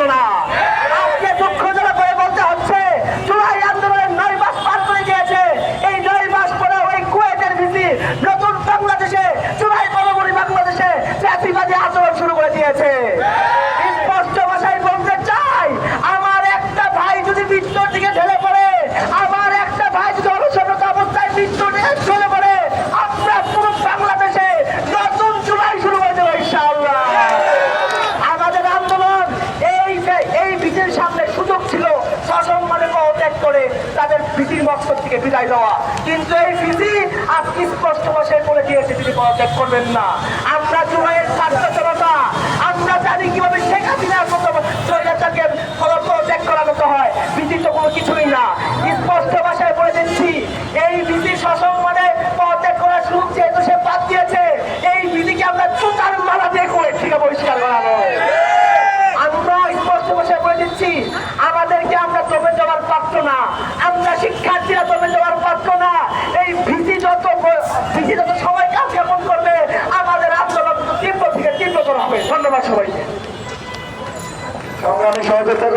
சொல்லலாம் সামনে সুযোগ ছিল, সসম্মানে ত্যাগ করে তাদের ভীতির মকসদ থেকে বিদায় দেওয়া কিন্তু এই ফিজি আজকে স্পষ্ট বসে বলে দিয়েছে, তিনি পদত্যাগ করবেন না। আমরা জুমাইয়ের ছাত্র সবাইকে। সংগ্রামী সহযোগিতা